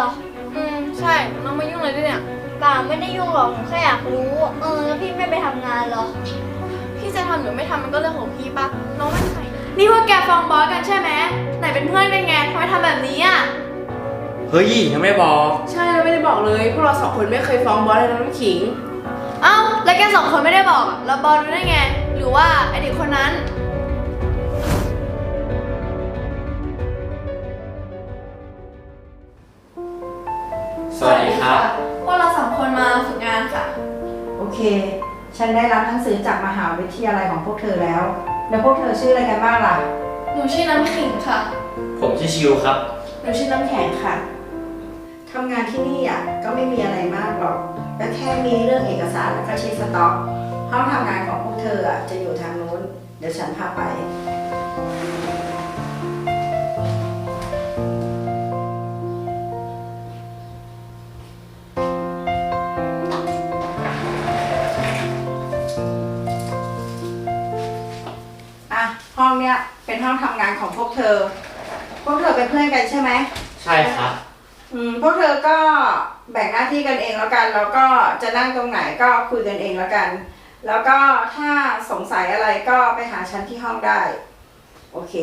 เหรอ อืมใช่น้องมายุ่งอะไรด้วยเนี่ย เปล่าไม่ได้ยุ่งหรอกผมแค่อยากรู้ เออแล้วพี่ไม่ไปทำงานเหรอ พี่จะทำหรือไม่ทำมันก็เรื่องของพี่ปะน้องไม่ใครนะนี่พวกแกฟ้องบอสกันใช่ไหมไหนเป็นเพื่อนกันไงทำไมทำแบบนี้อะ เฮ้ยยังไม่บอก ใช่เราไม่ได้บอกเลย พวกเราสองคนไม่เคยฟ้องบอสเลยนะน้ำขิง เอ้าแล้วแกสองคนไม่ได้บอกอะแล้วบอสรู้ได้ไง หรือว่าไอเด็กคนนั้น สวัสดีครับ พวกเราสองคนมาฝึกงานค่ะ โอเค ฉันได้รับหนังสือจากมหาวิทยาลัยของพวกเธอแล้ว แล้วพวกเธอชื่ออะไรกันบ้างล่ะ หนูชื่อน้ำขิงค่ะ ผมชื่อชิวครับ หนูชื่อน้ำแข็งค่ะ ทำงานที่นี่อะก็ไม่มีอะไรมากหรอกก็แค่มีเรื่องเอกสารแล้วก็เช็คสต็อก ห้องทำงานของพวกเธออะจะอยู่ทางนู้น เดี๋ยวฉันพาไป ห้องทำงานของพวกเธอ พวกเธอเป็นเพื่อนกันใช่ไหม ใช่ครับ อืมพวกเธอก็แบ่งหน้าที่กันเองแล้วกัน แล้วก็จะนั่งตรงไหนก็คุยกันเองแล้วกัน แล้วก็ถ้าสงสัยอะไรก็ไปหาฉันที่ห้องได้ โอเค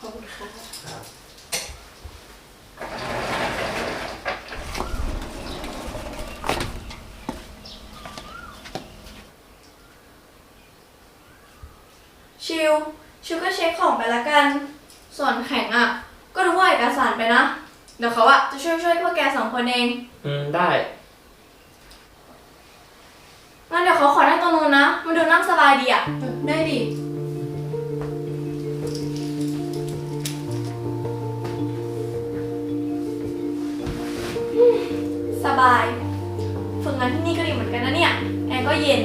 ขอบคุณค่ะชิว ชิวก็เช็ค ของไปละกัน ส่วนแข็งอะ ก็ดูว่าเอกสารไปนะ เดี๋ยวเขาอะจะช่วยช่วยๆพวกแกสองคนเองอืมได้ งั้นเดี๋ยวเขาขอนั่งตรงนู้นนะ มันดูนั่งสบายดีอะ ได้ดิ สบาย ฝึกงานที่นี่ก็ดีเหมือนกันนะเนี่ย แอร์ก็เย็น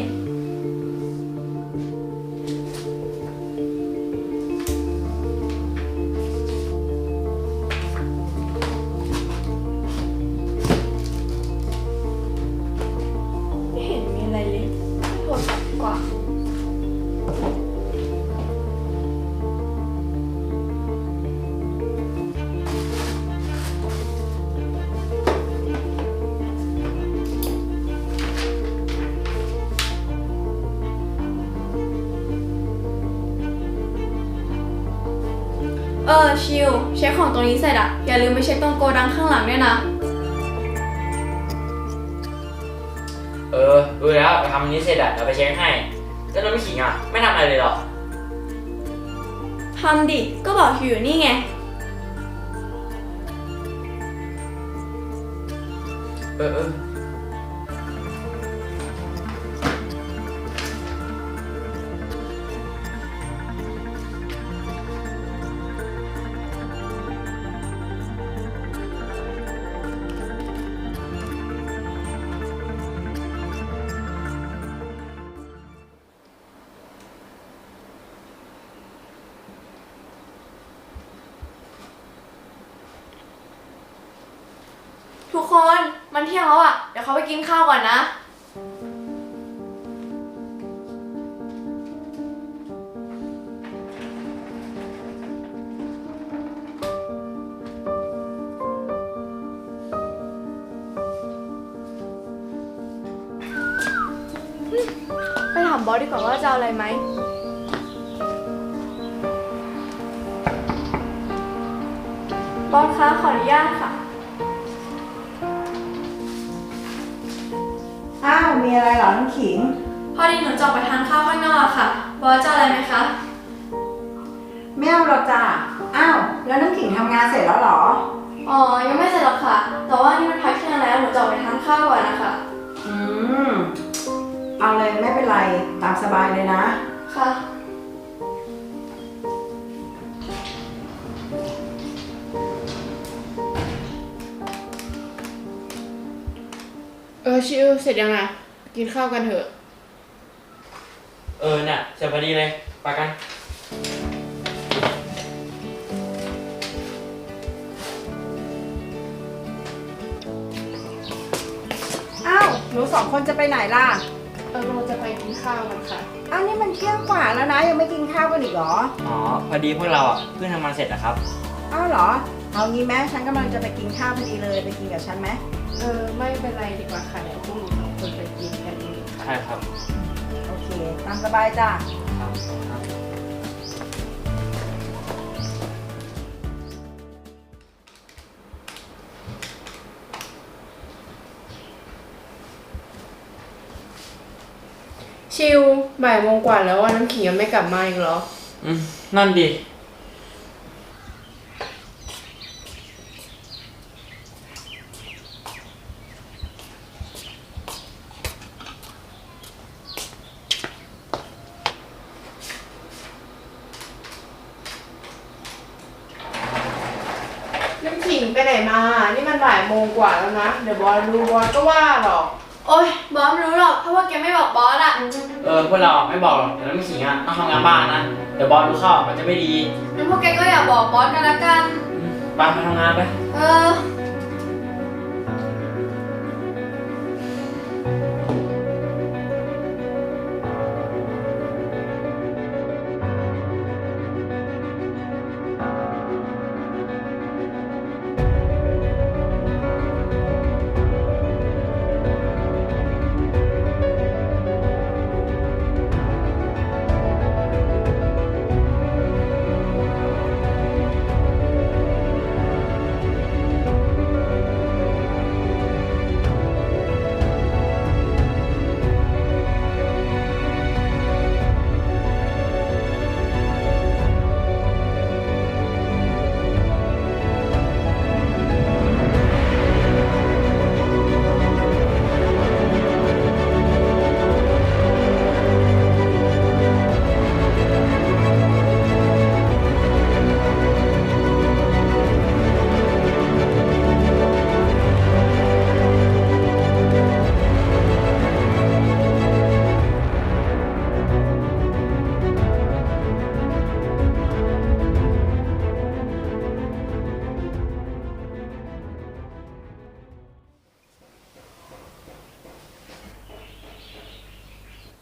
ออชิวเช็คของตรงนี้เสร็จอะอย่าลืมไปเช็คตรงโกดังข้างหลังด้วยนะ เออรู้แล้วไปทำอันนี้เสร็จอะเดี๋ยวไปเช็คให้ แล้วน้องไม่ขิงอะไม่ทำอะไรเลยเหรอ ทำดิ ก็บอกชิวอยู่นี่ไง เออเออ คนมันเที่ยงแล้วอะเดี๋ยวเขาไปกินข้าวก่อนนะ ไปถามบอสดีกว่าว่าจะเอาอะไรไหม บอสคะขออนุญาตค่ะ มีอะไรเหรอน้องขิง พอดีหนูจะออกไปทานข้าวข้างนอกอะค่ะ บอสจะเอาอะไรไหมคะ ไม่เอาหรอกจ้ะอ้าวแล้วน้องขิงทำงานเสร็จแล้วเหรอ อ๋อ ยังไม่เสร็จหรอกค่ะ แต่ว่านี่มันพักเที่ยงแล้ว หนูจะออกไปทานข้าวก่อนนะคะ อืม เอาเลยไม่เป็นไรตามสบายเลยนะ ค่ะ เออชิวเสร็จยังอะ กินข้าวกันเถอะ เออเนี่ยเสร็จพอดีเลยไปกัน อ้าวหนูสองคนจะไปไหนล่ะ เออเราจะไปกินข้าวกันค่ะ อ้าวนี่มันเที่ยงกว่าแล้วนะ ยังไม่กินข้าวกันอีกเหรอ อ๋อ พอดีพวกเราอะเพิ่งทำงานเสร็จนะครับ อ้าวเหรอ เอางี้ไหมฉันกำลังจะไปกินข้าวพอดีเลยไปกินกับฉันไหม เออไม่เป็นไรดีกว่าค่ะเดี๋ยวพวกหนูสองคน ช่ครับโอเคตามสบายจ้ะครับครับ ชิวบ่ายโมงกว่าแล้วว่าน้ำขิงยังไม่กลับมาอีกเหรอ อืมนั่นดิ ไปไหนมา นี่มันบ่ายโมงกว่าแล้วนะ เดี๋ยวบอลดูบอลก็ว่าหรอก โอ๊ยบอสไม่รู้หรอกเพราะว่าแกไม่บอกบอสอะเออพวกเราไม่บอกหรอกเดี๋ยวน้ำขิงอะต้องทำงานบ้านนะเดี๋ยวบอลรู้เข้ามันจะไม่ดีงั้นพวกแกก็อย่าบอกบอสกันละกันอืมไปไปทำงานไป เออ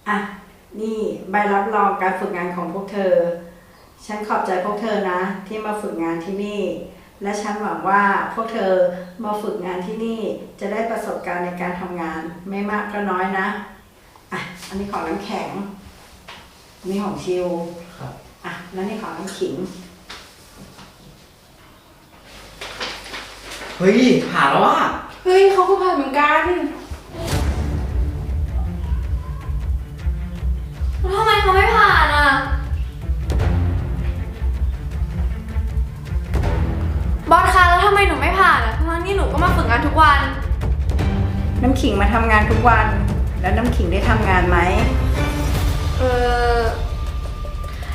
อะ นี่ใบรับรองการฝึกงานของพวกเธอ ฉันขอบใจพวกเธอนะ ที่มาฝึกงานที่นี่ และฉันหวังว่าพวกเธอมาฝึกงานที่นี่จะได้ประสบการณ์ในการทำงานไม่มากก็น้อยนะ อะ อันนี้ของน้ำแข็งอันนี้ของชิวครับอะ แล้วนี่ของน้ำขิง เฮ้ยผ่านแล้วว่ะ เฮ้ยเขาก็ผ่านเหมือนกัน ไมเขาไม่ผ่านอะ บอสคะแล้วทำไมหนูไม่ผ่านอะทั้งๆที่หนูก็มาฝึกงานทุกวัน น้ำขิงมาทำงานทุกวัน แล้วน้ำขิงได้ทำงานไหม เออ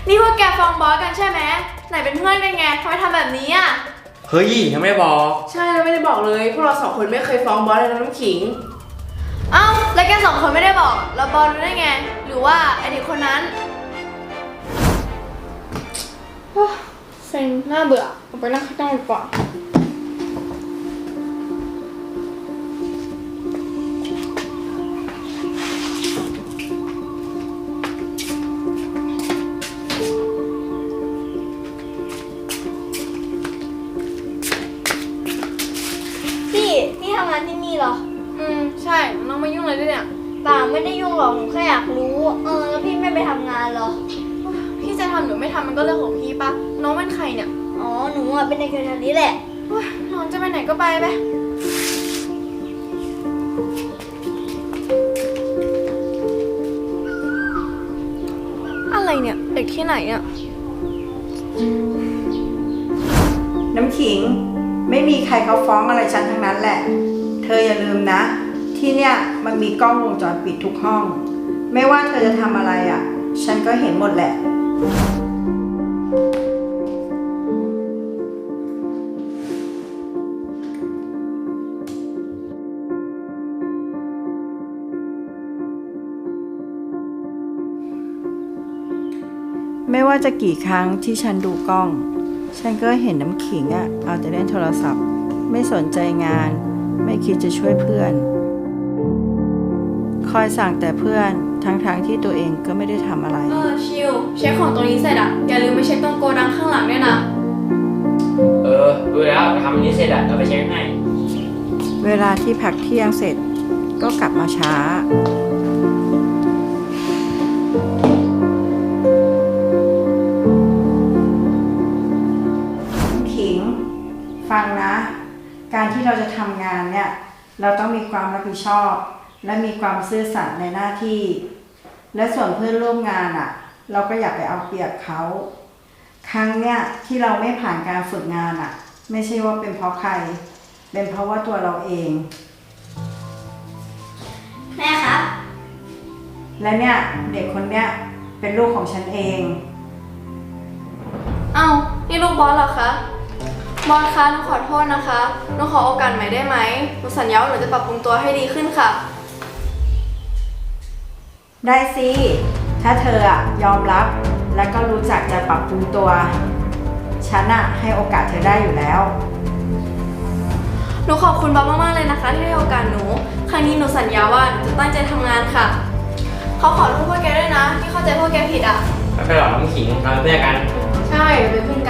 นี่พวกแกฟ้องบอสกันใช่ไหมไหนเป็นเพื่อนกันไงทำไมทำแบบนี้อะ เฮ้ยยังไม่ได้บอก ใช่เราไม่ได้บอกเลย พวกเราสองคนไม่เคยฟ้องบอสเลยนะน้ำขิง เอ้าแล้วแกสองคนไม่ได้บอกแล้วบอสรู้ได้ไง หรือว่าไอเด็กคนนั้นเซ็งน่าเบื่อออกไปนั่งข้างนอกดีกว่าพี่พี่ทำงานที่นี่เหรอ อืมใช่น้องมายุ่งอะไรด้วยเนี่ยเปล่าไม่ได้ยุ่งหรอกหนูแค่อยากรู้ เออ แล้วพี่ไม่ไปทำงานเหรอ พี่จะทำหรือไม่ทำมันก็เรื่องของพี่ปะน้องเป็นใครเนี่ยอ๋อ หนูอะเป็นเด็กแถวๆนี้แหละโอ๊ยน้องจะไปไหนก็ไปไปอะไรเนี่ยเด็กที่ไหนอะน้ำขิง ไม่มีใครเขาฟ้องอะไรฉันทั้งนั้นแหละ เธออย่าลืมนะ ที่เนี่ยมันมีกล้องวงจรปิดทุกห้อง ไม่ว่าเธอจะทำอะไรอะ่ะ ฉันก็เห็นหมดแหละ ไม่ว่าจะกี่ครั้งที่ฉันดูกล้อง ฉันก็เห็นน้ำขิงอะ่ะ เอาแต่เล่นโทรศัพท์ ไม่สนใจงาน ไม่คิดจะช่วยเพื่อน คอยสั่งแต่เพื่อนทั้งๆทที่ตัวเองก็ไม่ได้ทำอะไร เออชิวเช็คของตรงนี้เสร็จอะอย่าลืมไปเช็คตรงโกดังข้างหลังด้วยนะอเออรู้แล้วไปทำอันนี้เสร็จอะเดี๋ยวไปเช็คให้ เวลาที่พักเที่ยงเสร็จก็กลับมาช้า การที่เราจะทำงานเนี่ย เราต้องมีความรับผิดชอบ และมีความซื่อสัตย์ในหน้าที่ และส่วนเพื่อนร่วมงานอะ่ะ เราก็อย่าไปเอาเปรียบเขา ครั้งเนี่ยที่เราไม่ผ่านการฝึกงานอะ่ะ ไม่ใช่ว่าเป็นเพราะใคร เป็นเพราะว่าตัวเราเอง แม่ครับ และเนี่ยเด็กคนเนี้ยเป็นลูกของฉันเอง เอ้านี่ลูกบอสเหรอคะ บอสคะหนูขอโทษนะคะหนูขอโอกาสใหม่ได้ไหมหนูสัญญาว่าหนูจะปรับปรุงตัวให้ดีขึ้นค่ะ ได้สิ ถ้าเธออะยอมรับ และก็รู้จักจะปรับปรุงตัว ฉันอะให้โอกาสเธอได้อยู่แล้ว หนูขอบคุณบอสมากๆเลยนะคะ ที่ให้โอกาสหนู ครั้งนี้หนูสัญญาว่าหนูจะตั้งใจทำงานค่ะ เขาขอโทษพวกแกด้วยนะ ที่เข้าใจพวกแกผิดอะ ไม่เป็นไรหรอกน้ำขิงเราเป็นเพื่อนกัน ใช่เป็นเพื่อน